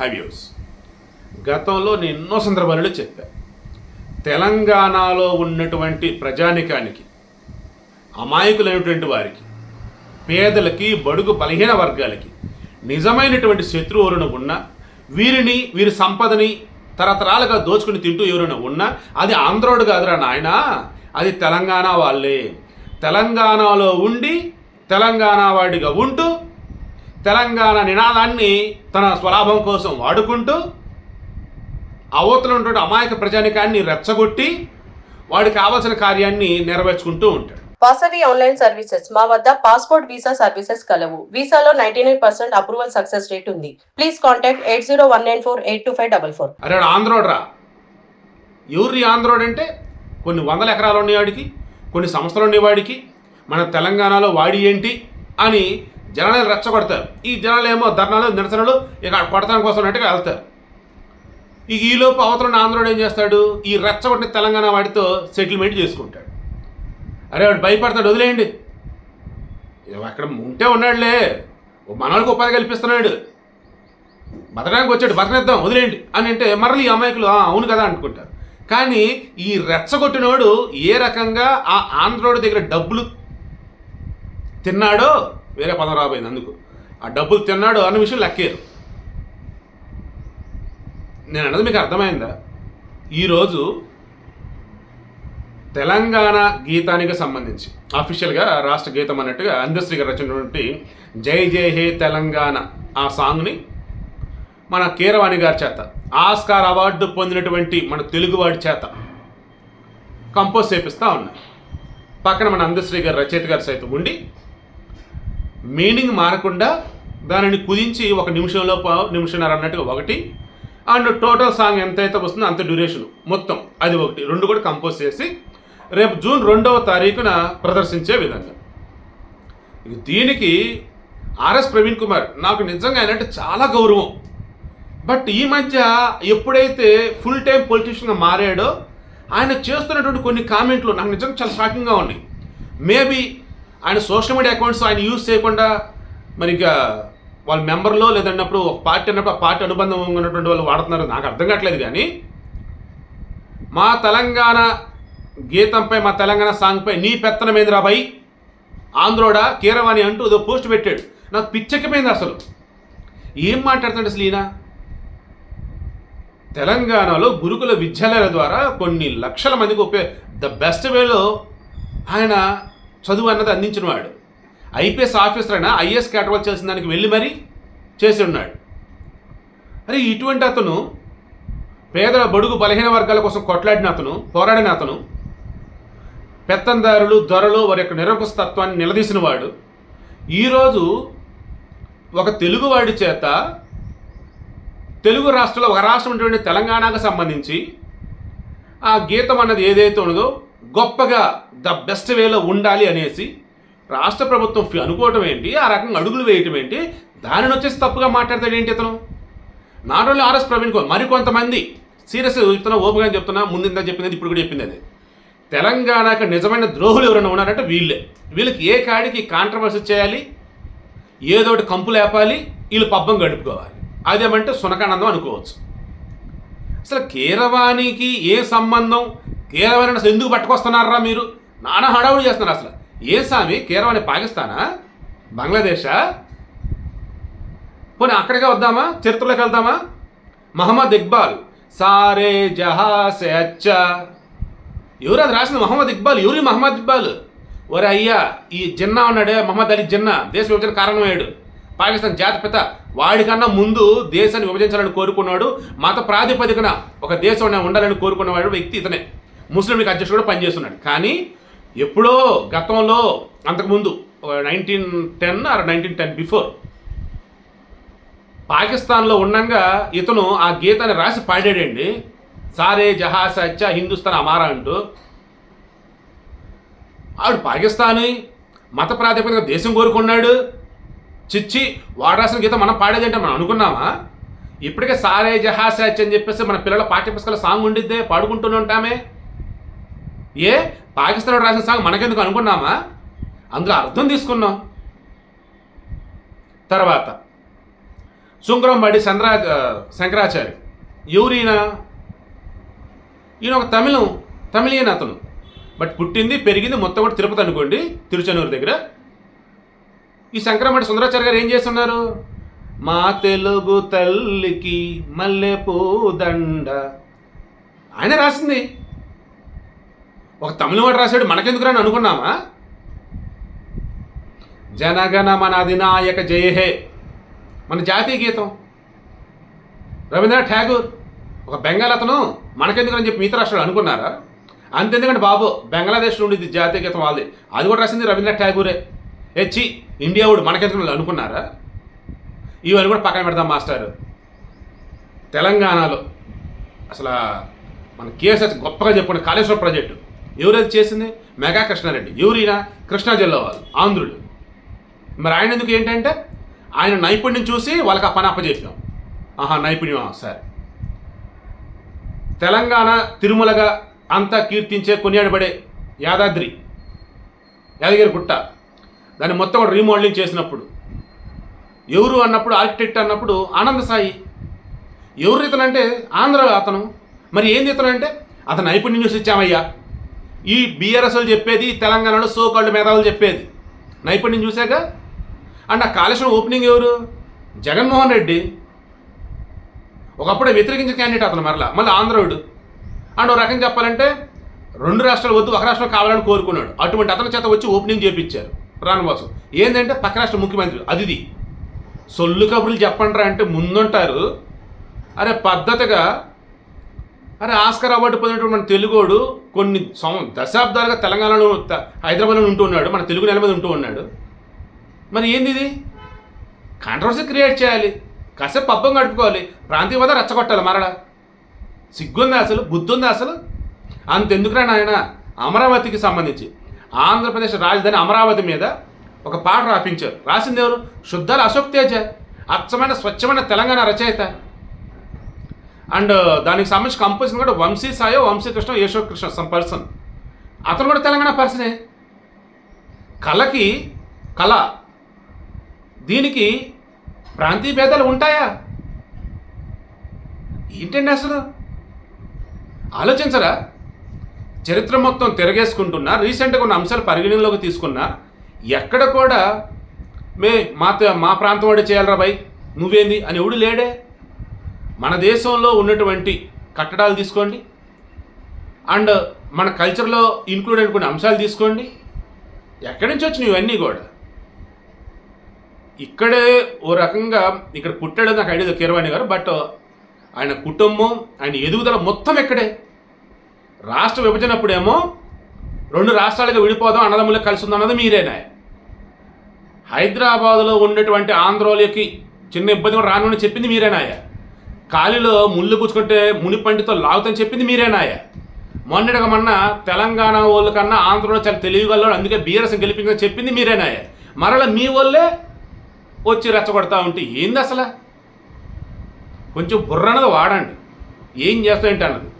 హవ్యూస్ గతంలో నేను ఎన్నో సందర్భాలలో చెప్పా. తెలంగాణలో ఉన్నటువంటి ప్రజానికానికి అమాయకులైనటువంటి వారికి పేదలకి బడుగు బలహీన వర్గాలకి నిజమైనటువంటి శత్రువు ఎవరైనా ఉన్నా వీరిని వీరి సంపదని తరతరాలుగా దోచుకుని తింటూ ఎవరైనా ఉన్నా అది ఆంధ్రోడు కాదురా నాయన అది తెలంగాణ వాళ్ళే. తెలంగాణలో ఉండి తెలంగాణ వాడిగా ఉంటూ తెలంగాణ నినాదాన్ని తన స్వలాభం కోసం వాడుకుంటూ అవతల ఉన్నటువంటి అమాయక ప్రజానికాన్ని రెచ్చగొట్టి వాడికి కావాల్సిన కార్యాన్ని నెరవేర్చుకుంటూ ఉంటాడు. Vasavi online services. మా వద్ద పాస్పోర్ట్ వీసా సర్వీసెస్ కలవు. వీసాలో ninety nine percent approval success rate ఉంది. Please contact eight zero one nine four eight two five double four. అరే ఆంధ్రోడు రా ఎవరి ఆంధ్రోడు అంటే కొన్ని వందల ఎకరాలు ఉన్నవాడికి కొన్ని సంస్థలు ఉండేవాడికి మన తెలంగాణలో వాడి ఏంటి అని జనాలు రెచ్చగొడతారు. ఈ జనాలు ఏమో ధర్నాలు నిరసనలు ఇక కొడతాం కోసం అన్నట్టుగా వెళ్తారు. ఇక ఈలోపు అవతల ఉన్న ఆంధ్రోడు ఏం చేస్తాడు? ఈ రెచ్చగొట్టిన తెలంగాణ వాడితో సెటిల్మెంట్ చేసుకుంటాడు. అరే వాడు భయపడతాడు వదిలేయండి. అక్కడ ఉంటే ఉన్నాడులే. ఓ మనవాళ్ళకి ఉపాధి కల్పిస్తున్నాడు. బతకడానికి వచ్చాడు బతకనిద్దాం వదిలేయండి అని అంటే మరలి ఈ అమాయకులు అవును కదా అనుకుంటారు. కానీ ఈ రెచ్చగొట్టినోడు ఏ రకంగా ఆ ఆంధ్రోడి దగ్గర డబ్బులు తిన్నాడో వేరే పదం రాబోయింది అందుకు. ఆ డబ్బులు తిన్నాడు అన్న విషయం లెక్కేరు నేను అన్నది మీకు అర్థమైందా? ఈరోజు తెలంగాణ గీతానికి సంబంధించి అఫీషియల్గా రాష్ట్ర గీతం అన్నట్టుగా అందశ్రీ గారు రచించినటువంటి జై జై హే తెలంగాణ ఆ సాంగ్ని మన కీరవాణి గారి చేత ఆస్కార్ అవార్డు పొందినటువంటి మన తెలుగువాడి చేత కంపోజ్ చేపిస్తూ ఉన్నారు పక్కన మన అందశ్రీ గారు రచయిత గారు సైతం ఉండి మీనింగ్ మారకుండా దానిని కుదించి ఒక నిమిషంలో నిమిషంన్నర అన్నట్టుగా ఒకటి. అండ్ టోటల్ సాంగ్ ఎంతైతే వస్తుందో అంత డ్యూరేషన్ మొత్తం. అది ఒకటి. రెండు కూడా కంపోజ్ చేసి రేపు జూన్ రెండవ తారీఖున ప్రదర్శించే విధంగా. దీనికి ఆర్ఎస్ ప్రవీణ్ కుమార్ నాకు నిజంగా ఆయన చాలా గౌరవం. బట్ ఈ మధ్య ఎప్పుడైతే ఫుల్ టైం పొలిటీషియన్గా మారాడో ఆయన చేస్తున్నటువంటి కొన్ని కామెంట్లు నాకు నిజంగా చాలా షాకింగ్గా ఉన్నాయి. మేబీ ఆయన సోషల్ మీడియా అకౌంట్స్ ఆయన యూజ్ చేయకుండా మరి ఇక వాళ్ళ మెంబర్లో లేదన్నప్పుడు ఒక పార్టీ అన్నప్పుడు ఆ పార్టీ అనుబంధం ఉన్నటువంటి వాళ్ళు వాడుతున్నారు. నాకు అర్థం కావట్లేదు కానీ మా తెలంగాణ గీతంపై మా తెలంగాణ సాంగ్పై నీ పెత్తనమేంద్రా బాయ్? ఆంధ్రోడా కీరవాణి అంటూ ఏదో పోస్ట్ పెట్టాడు. నాకు పిచ్చెక్కిపోయింది అసలు. ఏం మాట్లాడుతున్నాడు అసలు ఈయన? తెలంగాణలో గురుకుల విద్యాలయాల ద్వారా కొన్ని లక్షల మందికి ఉపయోగ ద బెస్ట్ వేలో ఆయన చదువు అన్నది అందించిన వాడు ఐపీఎస్ ఆఫీసర్ అయినా ఐఏఎస్ కేటవల్ చేసిన దానికి వెళ్ళి మరీ చేసి ఉన్నాడు. అరే ఇటువంటి అతను పేదల బడుగు బలహీన వర్గాల కోసం కొట్లాడిన అతను పోరాడిన అతను పెత్తందారులు దొరలు వారి యొక్క నిరంకుశ తత్వాన్ని నిలదీసిన వాడు ఈరోజు ఒక తెలుగువాడి చేత తెలుగు రాష్ట్రంలో ఒక రాష్ట్రం ఉన్నటువంటి తెలంగాణకు సంబంధించి ఆ గీతం అన్నది ఏదైతే ఉన్నదో గొప్పగా ద బెస్ట్ వేలో ఉండాలి అనేసి రాష్ట్ర ప్రభుత్వం అనుకోవటం ఏంటి ఆ రకంగా అడుగులు వేయటం ఏంటి దానిని వచ్చేసి తప్పుగా మాట్లాడతాడు ఏంటి ఇతను? Not only RS Praveen Kumar మరికొంతమంది సీరియస్ చెప్తున్నా ఓపెన్గా చెప్తున్నా ముందు చెప్పింది ఇప్పుడు కూడా చెప్పింది అది. తెలంగాణకు నిజమైన ద్రోహులు ఎవరైనా ఉన్నారంటే వీళ్ళే. వీళ్ళకి ఏ కాడికి కాంట్రవర్సీ చేయాలి ఏదో ఒకటి కంపు లేపాలి వీళ్ళు పబ్బం గడుపుకోవాలి. అదేమంటే సునకానందం అనుకోవచ్చు. అసలు కీరవాణికి ఏ సంబంధం కీరవాణి అసలు ఎందుకు పట్టుకొస్తున్నారా మీరు? నానా హడావుడి చేస్తున్నారు అసలు. ఏ స్వామి కీరవాణి పాకిస్తానా? బంగ్లాదేశా? పోనీ అక్కడికే వద్దామా? చరిత్రలోకి వెళ్దామా? మహమ్మద్ ఇక్బాల్. సారే జహా అచ్చా. ఎవరు అది రాసింది? మహమ్మద్ ఇక్బాల్. ఎవరి మహమ్మద్ ఇక్బాల్? ఒరే అయ్యా ఈ జిన్నా ఉన్నాడే మహమ్మద్ అలీ జిన్నా. దేశ విభజన కారణమయ్యాడు పాకిస్తాన్ జాతిపిత వాడికన్నా ముందు దేశాన్ని విభజించాలని కోరుకున్నాడు. మత ప్రాతిపదికన ఒక దేశం ఉండాలని కోరుకున్నవాడు వ్యక్తి ఇతనే. ముస్లిం లీగ్ అధ్యక్షుడు కూడా పనిచేస్తున్నాడు. కానీ ఎప్పుడో గతంలో అంతకుముందు nineteen ten or nineteen ten before పాకిస్తాన్లో ఉండంగా ఇతను ఆ గీతాన్ని రాసి పాడాడండి. సారే జహాస్ సచ్చ హిందుస్థాన్ అమారా అంటూ. ఆవిడ పాకిస్తానీ మత ప్రాతిపదిక దేశం కోరుకున్నాడు. చిచ్చి వాడు రాసిన గీతం మనం పాడేదంటే మనం అనుకున్నామా? ఇప్పటికే సారే జహాస్ అచ్చ అని చెప్పేసి మన పిల్లల పాఠ్యపుస్తకాల సాంగ్ ఉండిద్దే పాడుకుంటూనే ఉంటామే. ఏ? పాకిస్తాన్ రాసిన సాంగ్ మనకెందుకు అనుకున్నామా? అందులో అర్థం తీసుకున్నాం. తర్వాత సుంకరంబడి చంద్రా శంకరాచార్య ఎవరు ఈయన ఒక తమిళం తమిళీయన అతను. బట్ పుట్టింది పెరిగింది మొత్తం కూడా తిరుపతి అనుకోండి తిరుచనూరు దగ్గర. ఈ శంకరమఠ సుందరాచార్య గారు ఏం చేస్తున్నారు? మా తెలుగు తల్లికి మల్లెపూ దండ. ఆయన రాసింది. ఒక తమిళవాడు రాశాడు మనకెందుకురా అని అనుకున్నామా? జనగణ మన అధినాయక జయ హే. మన జాతీయ గీతం. రవీంద్రనాథ్ ఠాగూర్ ఒక బెంగాల్ అతను మనకెందుకు అని చెప్పి మిగతా రాష్ట్రాలు అనుకున్నారా? అంతెందుకంటే బాబు బంగ్లాదేశ్లో ఉండేది జాతీయ గీతం వాళ్ళది. అది కూడా రాసింది రవీంద్రనాథ్ ఠాగూరే. హెచ్చి ఇండియా వాడు మనకెందుకు అనుకున్నారా? ఇవన్నీ కూడా పక్కన పెడదాం మాస్టారు. తెలంగాణలో అసలు మన కేఎస్ఎస్ గొప్పగా చెప్పుకున్న కాళేశ్వరం ప్రాజెక్టు. ఎవరైతే చేసింది? మెగా కృష్ణారెడ్డి. ఎవరైనా? కృష్ణా జిల్లా వాళ్ళు. ఆంధ్రులు. మరి ఆయన ఎందుకు ఏంటంటే ఆయన నైపుణ్యం చూసి వాళ్ళకి ఆ పని అప్పచెప్పాం ఆహా నైపుణ్యం సరే. తెలంగాణ తిరుమలగా అంతా కీర్తించే కొనియాడబడే యాదాద్రి యాదగిరి గుట్ట. దాన్ని మొత్తం కూడా రీమోడలింగ్ చేసినప్పుడు. ఎవరు అన్నప్పుడు ఆర్కిటెక్ట్ అన్నప్పుడు ఆనంద సాయి. ఎవరు ఇతను అంటే ఆంధ్ర అతను. మరి ఏంది ఇతను అంటే అతను నైపుణ్యం చూసి ఇచ్చామయ్యా. ఈ బీఆర్ఎస్లు చెప్పేది తెలంగాణలో సోకాళ్ళు మేధావులు చెప్పేది. నైపుణ్యం చూశాక? అండ్ ఆ కాళేశ్వరం ఓపెనింగ్ ఎవరు? జగన్మోహన్ రెడ్డి. ఒకప్పుడే వ్యతిరేకించిన క్యాండిడేట్ అతను మరలా మళ్ళీ ఆంధ్రోడు అండ్ ఒక రకం చెప్పాలంటే రెండు రాష్ట్రాలు వద్దు ఒక రాష్ట్రం కావాలని కోరుకున్నాడు. అటువంటి అతని చేత వచ్చి ఓపెనింగ్ చేపించారు ప్రాణవాసు ఏంటంటే పక్క రాష్ట్ర ముఖ్యమంత్రి అదిది సొల్లు కబుర్లు చెప్పండిరా అంటే ముందుంటారు. అరే పద్ధతిగా అరే ఆస్కర్ అవార్డు పొందినటువంటి మన తెలుగోడు కొన్ని సం దశాబ్దాలుగా తెలంగాణలో హైదరాబాద్లో ఉంటూ ఉన్నాడు మన తెలుగు నెల మీద ఉంటూ ఉన్నాడు. మరి ఏంది ఇది? కాంట్రవర్సీ క్రియేట్ చేయాలి. కాసేపు పబ్బం గడుపుకోవాలి. ప్రాంతీయ వద్ద రెచ్చగొట్టాలి మరలా. సిగ్గుంది అసలు బుద్ధుంది అసలు? అంతెందుకురా నాయన? అమరావతికి సంబంధించి. ఆంధ్రప్రదేశ్ రాజధాని అమరావతి మీద ఒక పాట రాపించారు. రాసింది ఎవరు? శుద్ధాల అశోక్ తేజ. అచ్చమైన స్వచ్ఛమైన తెలంగాణ రచయిత. అండ్ దానికి సంబంధించి కంపోజిషన్ కూడా వంశీ సాయో వంశీ కృష్ణ యశోక్ కృష్ణ సమ్ పర్సన్ అతను కూడా తెలంగాణ పర్సనే కళకి కళ. దీనికి ప్రాంతీయ భేదాలు ఉంటాయా? ఏంటండి అసలు? ఆలోచించరా? చరిత్ర మొత్తం తిరగేసుకుంటున్నా రీసెంట్గా ఉన్న అంశాలు పరిగణనలోకి తీసుకున్నా ఎక్కడ కూడా మే మా త- మా ప్రాంతం వాడే చేయాలరా బై నువ్వేంది అని ఎవడు లేడే? మన దేశంలో ఉన్నటువంటి కట్టడాలు తీసుకోండి. అండ్ మన కల్చర్లో ఇంక్లూడ్ అయిన కొన్ని అంశాలు తీసుకోండి. ఎక్కడి నుంచి వచ్చినాయి ఇవన్నీ కూడా? ఇక్కడే ఓ రకంగా ఇక్కడ పుట్టాడు నాకు ఐడియా కీరవాణి గారు బట్ ఆయన కుటుంబం ఆయన ఎదుగుదల మొత్తం ఇక్కడే. రాష్ట్ర విభజన అప్పుడేమో రెండు రాష్ట్రాలుగా విడిపోదాం అన్నదమ్ములకు కలిసి ఉందన్నది మీరేనా హైదరాబాద్లో ఉన్నటువంటి ఆంధ్రోలకి చిన్న ఇబ్బంది కూడా రాను చెప్పింది మీరేనాయా కాలిలో ముళ్ళు గుచ్చుకుంటే మునిపండితో లాగుతని చెప్పింది మీరేనాయ మొన్నటిగా మొన్న తెలంగాణ వాళ్ళ కన్నా ఆంధ్రలో చాలా తెలివిగలరు అందుకే బీఆర్ఎస్ గెలిపిందని చెప్పింది మీరేనాయ మరల మీ వాళ్ళే వచ్చి రెచ్చగొడతా ఉంటే ఏంది అసలు? కొంచెం బుర్ర వాడండి. ఏం చేస్తాయంటే అన్నది?